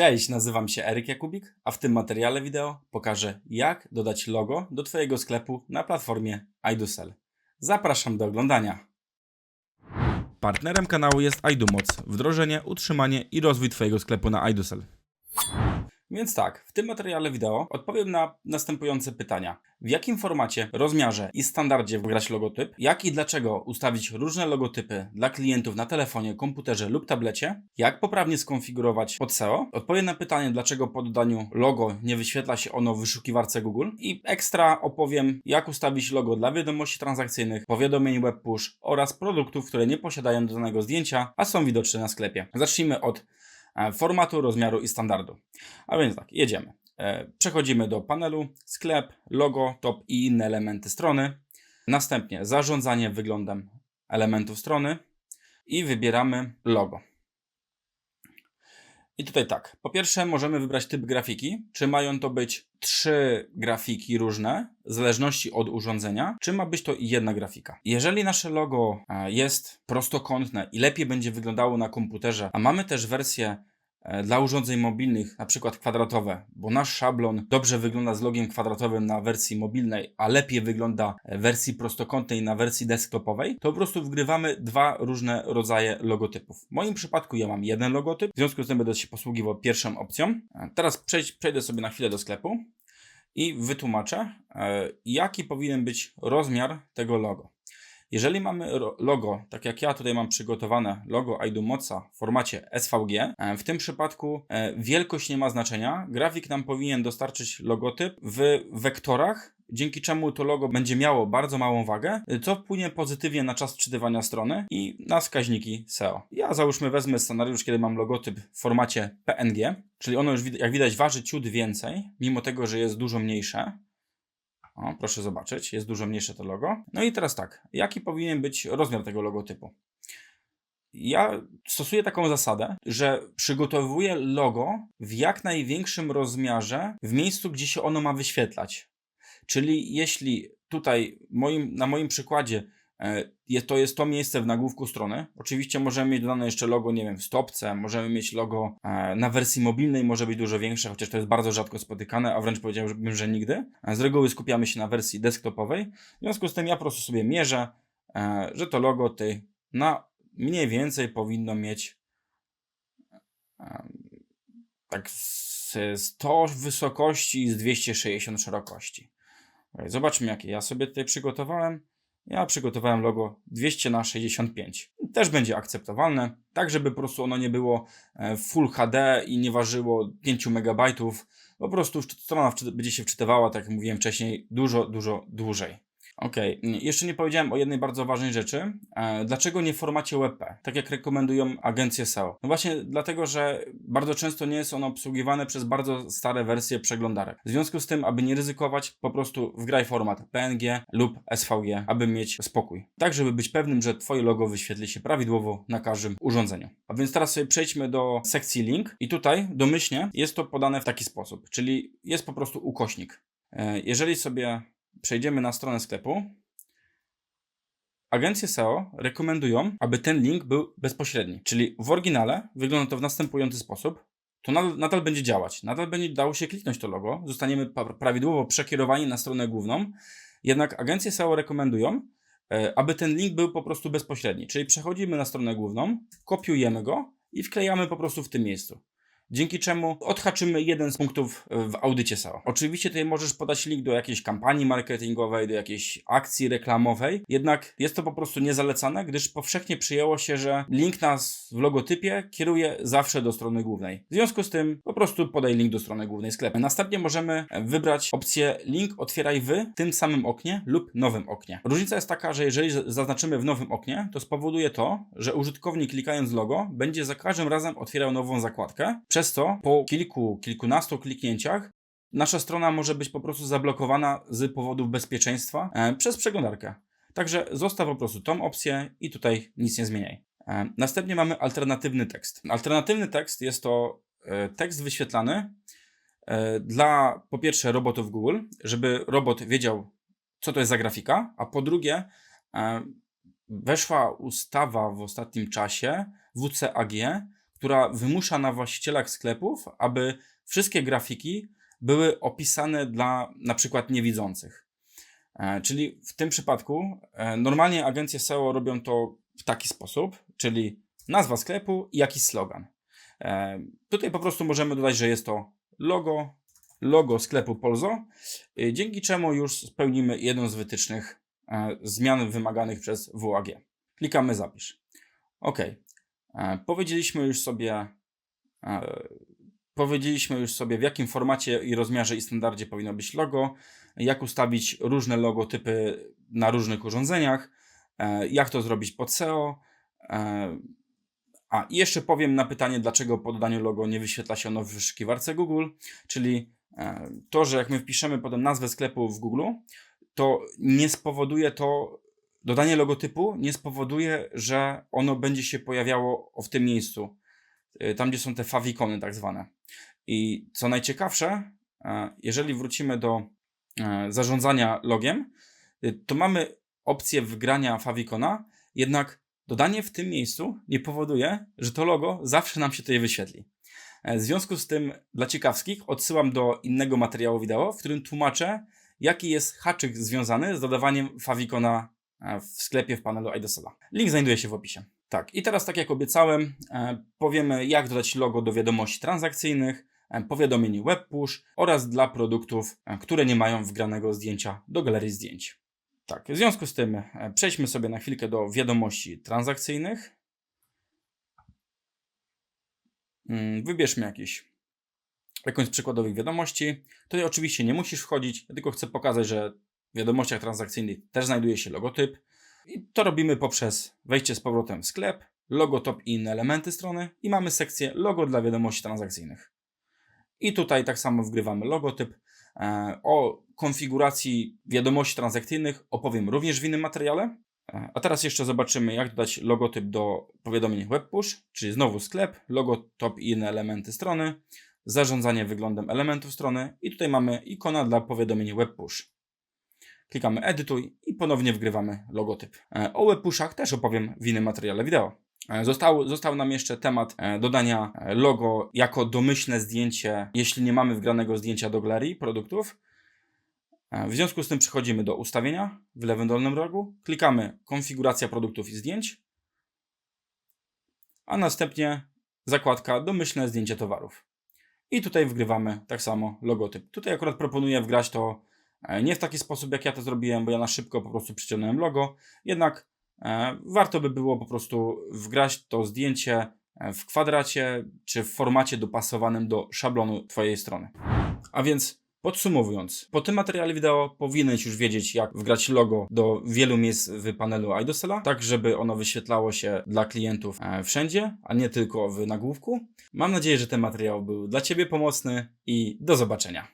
Cześć, nazywam się Eryk Jakubik, a w tym materiale wideo pokażę jak dodać logo do Twojego sklepu na platformie iDoSell. Zapraszam do oglądania. Partnerem kanału jest iDoMoc, wdrożenie, utrzymanie i rozwój Twojego sklepu na iDoSell. Więc tak, w tym materiale wideo odpowiem na następujące pytania. W jakim formacie, rozmiarze i standardzie wgrać logotyp? Jak i dlaczego ustawić różne logotypy dla klientów na telefonie, komputerze lub tablecie? Jak poprawnie skonfigurować pod SEO? Odpowiem na pytanie, dlaczego po dodaniu logo nie wyświetla się ono w wyszukiwarce Google. I ekstra opowiem, jak ustawić logo dla wiadomości transakcyjnych, powiadomień web push oraz produktów, które nie posiadają dodanego zdjęcia, a są widoczne na sklepie. Zacznijmy od formatu, rozmiaru i standardu. A więc tak, jedziemy. E, Przechodzimy do panelu, sklep, logo, top i inne elementy strony. Następnie zarządzanie wyglądem elementów strony i wybieramy logo. I tutaj tak, po pierwsze możemy wybrać typ grafiki, czy mają to być trzy grafiki różne, w zależności od urządzenia, czy ma być to jedna grafika. Jeżeli nasze logo e, jest prostokątne i lepiej będzie wyglądało na komputerze, a mamy też wersję e, dla urządzeń mobilnych, na przykład kwadratowe, bo nasz szablon dobrze wygląda z logiem kwadratowym na wersji mobilnej, a lepiej wygląda w wersji prostokątnej na wersji desktopowej, to po prostu wgrywamy dwa różne rodzaje logotypów. W moim przypadku ja mam jeden logotyp, w związku z tym będę się posługiwał pierwszą opcją. E, Teraz przejdź, przejdę sobie na chwilę do sklepu i wytłumaczę, e, jaki powinien być rozmiar tego logo. Jeżeli mamy logo, tak jak ja tutaj mam przygotowane logo iDoMoca w formacie SVG, e, w tym przypadku e, wielkość nie ma znaczenia. Grafik nam powinien dostarczyć logotyp w wektorach, dzięki czemu to logo będzie miało bardzo małą wagę, co wpłynie pozytywnie na czas czytywania strony i na wskaźniki SEO. Ja załóżmy wezmę scenariusz, kiedy mam logotyp w formacie PNG, czyli ono już jak widać waży ciut więcej, mimo tego, że jest dużo mniejsze. O, proszę zobaczyć, jest dużo mniejsze to logo. No i teraz tak, jaki powinien być rozmiar tego logotypu? Ja stosuję taką zasadę, że przygotowuję logo w jak największym rozmiarze w miejscu, gdzie się ono ma wyświetlać. Czyli jeśli tutaj moim, na moim przykładzie e, je- to jest to miejsce w nagłówku strony. Oczywiście możemy mieć dodane jeszcze logo, nie wiem, w stopce, możemy mieć logo e, na wersji mobilnej, może być dużo większe, chociaż to jest bardzo rzadko spotykane, a wręcz powiedziałbym, że nigdy. E, Z reguły skupiamy się na wersji desktopowej. W związku z tym ja po prostu sobie mierzę, że to logo tutaj na mniej więcej powinno mieć tak z 100 wysokości i z 260 szerokości. Zobaczmy, jakie ja sobie tutaj przygotowałem. Ja przygotowałem logo 200 na 65 Też będzie akceptowalne, tak żeby po prostu ono nie było e, Full HD i nie ważyło 5 MB. Po prostu strona będzie się wczytywała, tak jak mówiłem wcześniej, dużo, dużo dłużej. Okej, mm, jeszcze nie powiedziałem o jednej bardzo ważnej rzeczy. E, dlaczego nie w formacie WebP, tak jak rekomendują agencje SEO? No właśnie dlatego, że bardzo często nie jest ono obsługiwane przez bardzo stare wersje przeglądarek. W związku z tym, aby nie ryzykować, po prostu wgraj format PNG lub SVG, aby mieć spokój. Tak, żeby być pewnym, że Twoje logo wyświetli się prawidłowo na każdym urządzeniu. A więc teraz sobie przejdźmy do sekcji link i tutaj domyślnie jest to podane w taki sposób, czyli jest po prostu ukośnik. E, Jeżeli sobie przejdziemy na stronę sklepu, agencje SEO rekomendują, aby ten link był bezpośredni. Czyli w oryginale wygląda to w następujący sposób. To nadal, nadal będzie działać. Nadal będzie dało się kliknąć to logo. Zostaniemy prawidłowo przekierowani na stronę główną. Jednak agencje SEO rekomendują, e, aby ten link był po prostu bezpośredni. Czyli przechodzimy na stronę główną, kopiujemy go i wklejamy po prostu w tym miejscu dzięki czemu odhaczymy jeden z punktów w audycie SEO. Oczywiście tutaj możesz podać link do jakiejś kampanii marketingowej, do jakiejś akcji reklamowej, jednak jest to po prostu niezalecane, gdyż powszechnie przyjęło się, że link nas w logotypie kieruje zawsze do strony głównej. W związku z tym po prostu podaj link do strony głównej sklepu. Następnie możemy wybrać opcję link otwieraj w tym samym oknie lub nowym oknie. Różnica jest taka, że jeżeli zaznaczymy w nowym oknie, to spowoduje to, że użytkownik klikając logo będzie za każdym razem otwierał nową zakładkę, przez co po kilku, kilkunastu kliknięciach nasza strona może być po prostu zablokowana z powodów bezpieczeństwa e, przez przeglądarkę. Także zostaw po prostu tą opcję i tutaj nic nie zmieniaj. E, następnie mamy alternatywny tekst. Alternatywny tekst jest to e, tekst wyświetlany dla po pierwsze robotów Google, żeby robot wiedział, co to jest za grafika, a po drugie, weszła ustawa w ostatnim czasie WCAG, która wymusza na właścicielach sklepów, aby wszystkie grafiki były opisane dla na przykład niewidzących. E, Czyli w tym przypadku e, normalnie agencje SEO robią to w taki sposób, czyli nazwa sklepu i jakiś slogan. E, Tutaj po prostu możemy dodać, że jest to logo, logo sklepu Polzo, dzięki czemu już spełnimy jedną z wytycznych zmian wymaganych przez WAG. Klikamy zapisz. OK. E, Powiedzieliśmy już sobie, e, powiedzieliśmy już sobie w jakim formacie i rozmiarze i standardzie powinno być logo, jak ustawić różne logotypy na różnych urządzeniach, e, jak to zrobić pod SEO. A i jeszcze powiem na pytanie, dlaczego po dodaniu logo nie wyświetla się ono w wyszukiwarce Google, czyli to, że jak my wpiszemy potem nazwę sklepu w Google, to nie spowoduje to, dodanie logotypu nie spowoduje, że ono będzie się pojawiało w tym miejscu, y, tam gdzie są te fawikony tak zwane. I co najciekawsze, e, jeżeli wrócimy do e, zarządzania logiem, y, to mamy opcję wgrania fawikona, jednak dodanie w tym miejscu nie powoduje, że to logo zawsze nam się tutaj wyświetli. E, W związku z tym, dla ciekawskich, odsyłam do innego materiału wideo, w którym tłumaczę, jaki jest haczyk związany z dodawaniem fawikona e, w sklepie w panelu iDosela. Link znajduje się w opisie. Tak, i teraz tak jak obiecałem, e, powiemy jak dodać logo do wiadomości transakcyjnych, e, powiadomień web push oraz dla produktów, e, które nie mają wgranego zdjęcia do galerii zdjęć. Tak, w związku z tym e, przejdźmy sobie na chwilkę do wiadomości transakcyjnych. Mm, Wybierzmy jakiś, jakąś z przykładowych wiadomości. Tutaj oczywiście nie musisz wchodzić, ja tylko chcę pokazać, że wiadomościach transakcyjnych też znajduje się logotyp. I to robimy poprzez wejście z powrotem w sklep, logo top i inne elementy strony i mamy sekcję logo dla wiadomości transakcyjnych. I tutaj tak samo wgrywamy logotyp. E, O konfiguracji wiadomości transakcyjnych opowiem również w innym materiale. E, A teraz jeszcze zobaczymy, jak dodać logotyp do powiadomień web push, czyli znowu sklep, logo top i inne elementy strony, zarządzanie wyglądem elementów strony i tutaj mamy ikona dla powiadomień web push. Klikamy edytuj i ponownie wgrywamy logotyp. E, O web pushach też opowiem w innym materiale wideo. E, Został, został nam jeszcze temat e, dodania logo jako domyślne zdjęcie, jeśli nie mamy wgranego zdjęcia do galerii produktów. W związku z tym przechodzimy do ustawienia w lewym dolnym rogu, klikamy konfiguracja produktów i zdjęć, a następnie zakładka domyślne zdjęcie towarów. I tutaj wgrywamy tak samo logotyp. Tutaj akurat proponuję wgrać to nie w taki sposób, jak ja to zrobiłem, bo ja na szybko po prostu przyciągnąłem logo, jednak e, warto by było po prostu wgrać to zdjęcie e, w kwadracie czy w formacie dopasowanym do szablonu Twojej strony. A więc Podsumowując, po tym materiale wideo powinieneś już wiedzieć, jak wgrać logo do wielu miejsc w panelu iDosela, tak żeby ono wyświetlało się dla klientów e, wszędzie, a nie tylko w nagłówku. Mam nadzieję, że ten materiał był dla Ciebie pomocny i do zobaczenia.